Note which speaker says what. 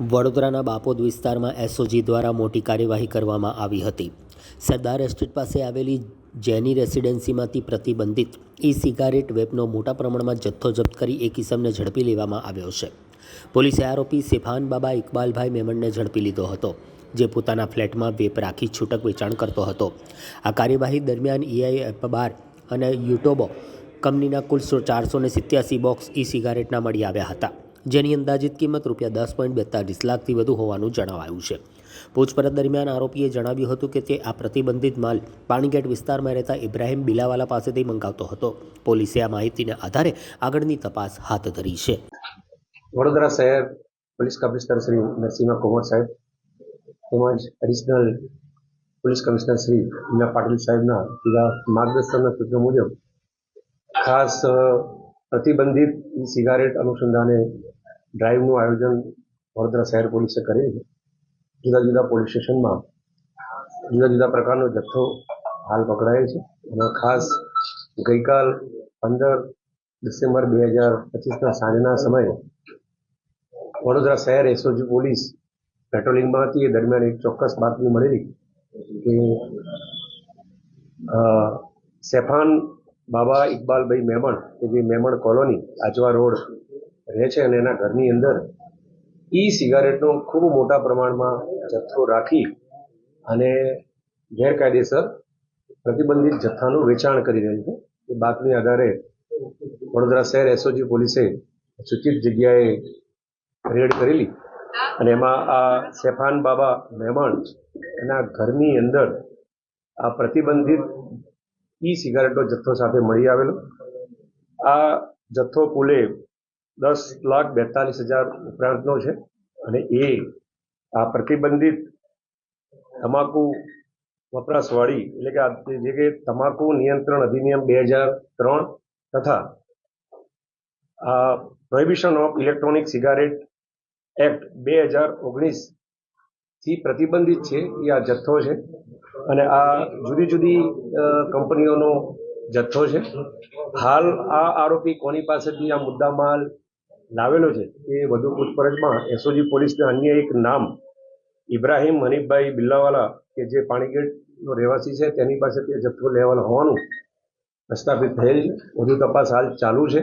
Speaker 1: વડોદરાના બાપોદ વિસ્તારમાં એસઓજી દ્વારા મોટી કાર્યવાહી કરવામાં આવી હતી. સરદાર એસ્ટેટ પાસે આવેલી જેની રેસિડેન્સીમાંથી પ્રતિબંધિત ઈ સિગારેટ વેપનો મોટા પ્રમાણમાં જથ્થો જપ્ત કરી એ કિસમને ઝડપી લેવામાં આવ્યો છે. પોલીસે આરોપી સેફાન બાબા ઇકબાલભાઈ મેમણને ઝડપી લીધો હતો, જે પોતાના ફ્લેટમાં વેપ રાખી છૂટક વેચાણ કરતો હતો. આ કાર્યવાહી દરમિયાન ઈઆઈ બાર અને યુટોબો કંપનીના કુલ ચારસો ને સિત્યાસી બોક્સ ઈ સિગારેટના મળી આવ્યા હતા. જેની અંદાજિત કિંમત રૂપિયા દસ પોઈન્ટ બેતાલીસ લાખથી વધુ હોવાનું જણાવાયું છે. પૂછપરછ દરમિયાન આરોપીએ જણાવ્યું હતું કે તે આ પ્રતિબંધિત માલ પાણીગેટ વિસ્તારમાં રહેતા ઇબ્રાહિમ બિલાવાલા પાસેથી મંગાવતો હતો. પોલીસે આ માહિતીના આધારે આગળની તપાસ હાથ ધરી છે.
Speaker 2: વડોદરા શહેર પોલીસ કમિશનર શ્રી નરસિંહ કુમાર સાહેબ તેમજ additional police commissioner Shri Meena Patil સાહેબના સીધા માર્ગદર્શનના સૂચનો મુજબ ખાસ પ્રતિબંધિત સિગારેટ અનુસંધાને ડ્રાઈવનું આયોજન વડોદરા શહેર પોલીસે કરેલ છે. જુદા જુદા પોલીસ સ્ટેશનમાં જુદા જુદા પ્રકારનો જથ્થો હાલ પકડાયો છે. અને ખાસ ગઈકાલ પંદર ડિસેમ્બર બે હજાર પચીસના સાંજના સમયે વડોદરા શહેર એસઓજી પોલીસ પેટ્રોલિંગમાં હતી. એ દરમિયાન એક ચોક્કસ બાતમી મળેલી કે સેફાન બાબા ઇકબાલભાઈ મેમણ, કે જે મેમણ કોલોની આજવા રોડ રહે છે અને એના ઘરની અંદર ઈ સિગારેટનો ખૂબ મોટા પ્રમાણમાં જથ્થો રાખી અને ગેરકાયદેસર પ્રતિબંધિત જથ્થાનું વેચાણ કરી રહ્યું છે. એ બાતમી આધારે વડોદરા શહેર એસઓજી પોલીસે સૂચિત જગ્યાએ રેડ કરેલી અને એમાં આ સેફાન બાબા મહેમાન એના ઘરની અંદર આ પ્રતિબંધિત ઈ સિગારેટનો જથ્થો સાથે મળી આવેલો. આ જથ્થો કુલે દસ લાખ બેતાલીસ હજાર ઉપરાંતનો છે. અને એ આ પ્રતિબંધિત તમાકુ વપરાશવાળી, એટલે કે આ જે કે તમાકુ નિયંત્રણ અધિનિયમ બે હજાર ત્રણ તથા આ prohibition of electronic cigarette act બે હજાર ઓગણીસથી પ્રતિબંધિત છે. એ આ જથ્થો છે. અને આ જુદી જુદી કંપનીઓનો જથ્થો છે. હાલ આ આરોપી કોની પાસેથી આ મુદ્દામાલ લાવેલો છે. એ વધુ પૂછપરછમાં એસઓજી પોલીસના અન્ય એક નામ ઇબ્રાહીમ હનીફભાઈ બિલ્લાવાલા, કે જે પાણીગેટનો રહેવાસી છે, તેની પાસેથી તે જથ્થો લેવાનો હોવાનું પ્રસ્થાપિત થયેલ વધુ તપાસ હાલ ચાલુ છે.